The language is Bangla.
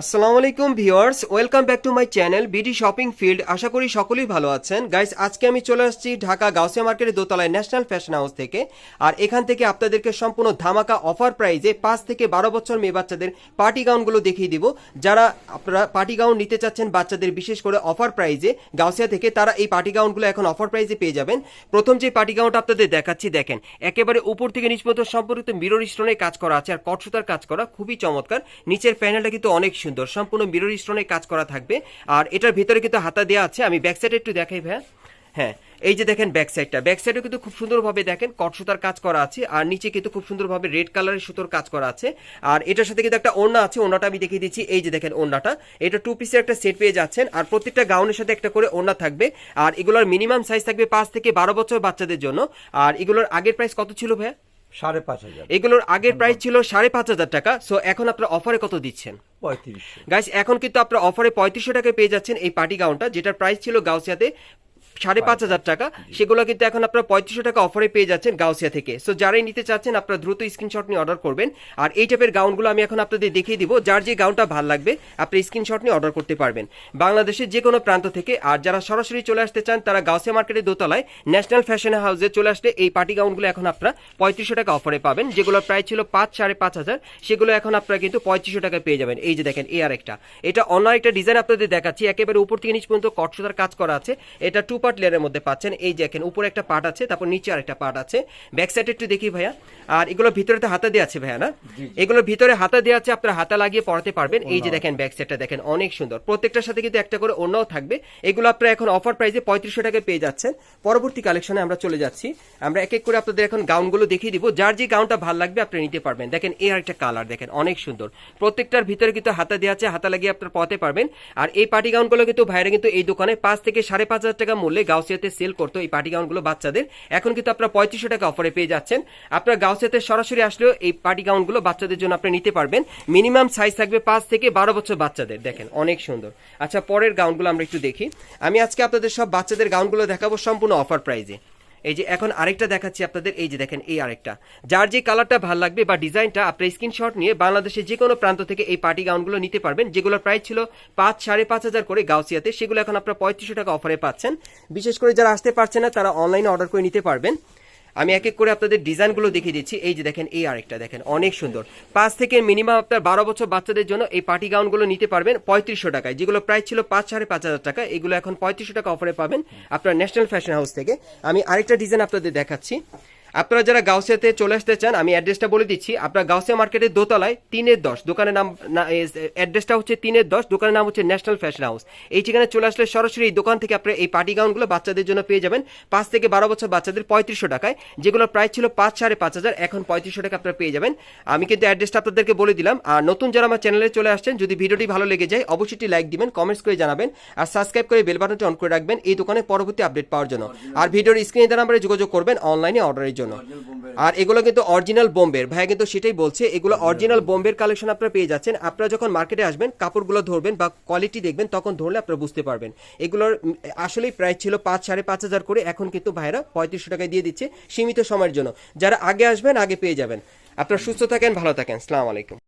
আসসালামু আলাইকুম viewers, welcome back to my channel BD shopping field. আশা করি সকলেই ভালো আছেন। গাইস, আজকে আমি চলে আসছি ঢাকা গাউসিয়া মার্কেটের দোতলায় ন্যাশনাল ফ্যাশন হাউস থেকে। আর এখান থেকে আপনাদেরকে সম্পূর্ণ ধামাকা অফার প্রাইজে পাঁচ থেকে বারো বছর মেয়ে বাচ্চাদের পার্টি গাউনগুলো দেখিয়ে দিব। যারা আপনারা পার্টি গাউন নিতে চাচ্ছেন বাচ্চাদের বিশেষ করে অফার প্রাইজে গাউসিয়া থেকে, তারা এই পার্টি গাউনগুলো এখন অফার প্রাইজে পেয়ে যাবেন। প্রথম যে পার্টি গাউনটা আপনাদের দেখাচ্ছি, দেখেন, একেবারে উপর থেকে নিচ পর্যন্ত সম্পর্কিত মিরর স্টোনে কাজ করা আছে আর কটসুতার কাজ করা, খুবই চমৎকার। নিচের প্যানেলটা কিন্তু অনেক সুন্দর। সম্পূর্ণ মিরর স্টোনে কাজ করা থাকবে। আর এটার ভিতরে কিন্তু হাতা দেওয়া আছে। আমি ব্যাক সাইডে একটু দেখাই ভাইয়া। হ্যাঁ এই যে দেখেন ব্যাক সাইডটা ব্যাক সাইডে কিন্তু খুব সুন্দরভাবে দেখেন কট সুতার কাজ করা আছে। আর নিচে কিন্তু খুব সুন্দরভাবে রেড কালারের সুতোর কাজ করা আছে। আর এটার সাথে কিন্তু একটা ওড়না আছে। ওড়নাটা আমি দেখিয়ে দিচ্ছি। এই যে দেখেন ওড়নাটা। এটা টু পিসের একটা সেট পেয়ে যাচ্ছেন। আর প্রত্যেকটা গাউনের সাথে একটা করে ওড়না থাকবে। আর এগুলোর মিনিমাম সাইজ থাকবে পাঁচ থেকে বারো বছর বাচ্চাদের জন্য। আর এগুলোর আগের প্রাইস কত ছিল ভাইয়া? সাড়ে পাঁচ হাজার। এগুলোর আগের প্রাইস ছিল সাড়ে পাঁচ হাজার টাকা সো এখন আপনার অফারে কত দিচ্ছেন? পঁয়ত্রিশশো। গাইস এখন কিন্তু আপনার অফারে পঁয়ত্রিশশো টাকায় পেয়ে যাচ্ছেন এই পার্টি গাউনটা যেটার প্রাইস ছিল গাউসিয়াতে সাড়ে পাঁচ হাজার টাকা। সেগুলো কিন্তু এখন আপনার পঁয়ত্রিশশো টাকা অফারে পেয়ে যাচ্ছেন গাউসিয়া থেকে। সো যারাই নিতে চাচ্ছেন আপনারা দ্রুত স্ক্রিনশট নিয়ে অর্ডার করবেন। আর এই টাইপের গাউনগুলো আমি এখন আপনাদের দেখিয়ে দিব। যার যে গাউনটা ভালো লাগবে আপনি স্ক্রিনশট নিয়ে অর্ডার করতে পারবেন। বাংলাদেশের যে কোনো প্রান্ত থেকে আর যারা সরাসরি চলে আসতে চান তারা গাউসিয়া মার্কেটের দোতলায় ন্যাশনাল ফ্যাশন হাউসে চলে আসলে এই পার্টি গাউনগুলো এখন আপনারা পঁয়ত্রিশশো টাকা অফারে পাবেন। যেগুলো প্রায় ছিল পাঁচ সাড়ে পাঁচ হাজার সেগুলো এখন আপনারা কিন্তু পঁয়ত্রিশশো টাকায় পেয়ে যাবেন। এই যে দেখেন এ আর একটা। এটা অন্য একটা ডিজাইন আপনাদের দেখাচ্ছি। একেবারে উপর থেকে নিচ পর্যন্ত কটসুতার কাজ করা আছে। এটা টু পার্ট লেয়ারের মধ্যে পাচ্ছেন। এই যে দেখেন উপরে একটা পার্ট আছে তারপর নিচে আরেকটা পার্ট আছে। ব্যাক সাইডে একটু দেখি ভাইয়া। আর এগুলো ভিতরে তো হাতা দেওয়া আছে ভাইয়া না? এগুলোর ভিতরে হাতা দেওয়া আছে আপনারা হাতা লাগিয়ে পড়াতে পারবেন। এই যে দেখেন ব্যাক সাইডটা দেখেন অনেক সুন্দর। প্রত্যেকটার সাথে কিন্তু একটা করে অন্যও থাকবে। এগুলো আপনারা এখন অফার প্রাইসে পঁয়ত্রিশশো টাকায় পেয়ে যাচ্ছেন। পরবর্তী কালেকশনে আমরা চলে যাচ্ছি। আমরা এক এক করে আপনাদের এখন গাউনগুলো দেখিয়ে দিব। যার যে গাউনটা ভালো লাগবে আপনি নিতে পারবেন। দেখেন এর একটা কালার দেখেন অনেক সুন্দর। প্রত্যেকটার ভিতরে কিন্তু হাতা দেওয়া আছে হাতা লাগিয়ে আপনারা পড়াতে পারবেন। আর এই পার্টি গাউনগুলো কিন্তু ভাইরা কিন্তু এই দোকানে পাঁচ থেকে সাড়ে পাঁচ হাজার টাকা মূল্যে গাউসিয়াতে সেল করতো এই পার্টি গাউনগুলো বাচ্চাদের। এখন কিন্তু আপনারা পঁয়ত্রিশশো টাকা অফারে পেয়ে যাচ্ছেন। আপনার গাউসিয়াতে সরাসরি আসলেও এই পার্টি গাউনগুলো বাচ্চাদের জন্য আপনি নিতে পারবেন। মিনিমাম সাইজ থাকবে পাঁচ থেকে বারো বছর বাচ্চাদের, দেখেন, অনেক সুন্দর। আচ্ছা পরের গাউনগুলো আমরা একটু দেখি। আমি আজকে আপনাদের সব বাচ্চাদের গাউনগুলো দেখাবো সম্পূর্ণ অফার প্রাইজে এই যে এখন আরেকটা দেখাচ্ছি আপনাদের, এই যে দেখেন এই আরেকটা। যার যে কালারটা ভালো লাগবে বা ডিজাইনটা আপনার স্ক্রিনশট নিয়ে বাংলাদেশের যে কোনো প্রান্ত থেকে এই পার্টি গাউনগুলো নিতে পারবেন যেগুলো প্রাইস ছিল পাঁচ, সাড়ে পাঁচ হাজার করে গাউসিয়াতে, সেগুলো এখন আপনার পঁয়ত্রিশশো টাকা অফারে পাচ্ছেন। বিশেষ করে যারা আসতে পারছে না, তারা অনলাইনে অর্ডার করে নিতে পারবেন। আমি এক এক করে আপনাদের ডিজাইনগুলো দেখিয়ে দিচ্ছি। এই যে দেখেন, এই আরেকটা দেখেন, অনেক সুন্দর। পাঁচ থেকে মিনিমাম আপনার বারো বছর বাচ্চাদের জন্য এই পার্টি গাউনগুলো নিতে পারবেন পঁয়ত্রিশশো টাকায়। যেগুলো প্রায় ছিল পাঁচ সাড়ে পাঁচ হাজার টাকা, এগুলো এখন পঁয়ত্রিশশো টাকা অফারে পাবেন আপনার ন্যাশনাল ফ্যাশন হাউস থেকে। আমি আরেকটা ডিজাইন আপনাদের দেখাচ্ছি। আপনারা যারা গাউসিয়াতে চলে আসতে চান, আমি অ্যাড্রেসটা বলে দিচ্ছি। আপনার গাউসিয়া মার্কেটের দোতলায় তিনের দশ, দোকানের নাম অ্যাড্রেসটা হচ্ছে তিনের দশ, দোকানের নাম হচ্ছে ন্যাশনাল ফ্যাশন হাউস এই ঠিকানায় চলে আসলে সরাসরি এই দোকান থেকে আপনি এই পার্টি গাউনগুলো বাচ্চাদের জন্য পেয়ে যাবেন। পাঁচ থেকে বারো বছর বাচ্চাদের পঁয়ত্রিশশো টাকায়, যেগুলোর প্রাইস ছিল পাঁচ, সাড়ে পাঁচ হাজার, এখন পঁয়ত্রিশশো টাকা আপনারা পেয়ে যাবেন। আমি কিন্তু অ্যাড্রেসটা আপনাদেরকে বলে দিলাম। আর নতুন যারা আমার চ্যানেলে চলে আসছেন, যদি ভিডিওটি ভালো লেগে যায়, অবশ্যই লাইক দিবেন কমেন্টস করে জানাবেন, আর সাবস্ক্রাইব করে বেল বাটনটি অন করে রাখবেন। এই দোকানে পরবর্তী আপডেট পাওয়ার জন্য। আর ভিডিওর স্ক্রিনে দেওয়া নাম্বারে যোগাযোগ করবেন অনলাইনে অর্ডারের জন্য। আর এগুলো কিন্তু অরিজিনাল বোম্বের। ভাইয়া কিন্তু সেটাই বলছে এগুলো অরিজিনাল বোম্বের। কালেকশন আপনারা পেয়ে যাচ্ছেন। আপনারা যখন মার্কেটে আসবেন কাপড়গুলো ধরবেন বা কোয়ালিটি দেখবেন তখন ধরলে আপনারা বুঝতে পারবেন। এগুলোর আসলেই প্রাইস ছিল পাঁচ সাড়ে পাঁচ হাজার করে। এখন কিন্তু ভাইরা পঁয়ত্রিশশো টাকায় দিয়ে দিচ্ছে সীমিত সময়ের জন্য। যারা আগে আসবেন আগে পেয়ে যাবেন। আপনারা সুস্থ থাকেন ভালো থাকেন। সালাম আলাইকুম।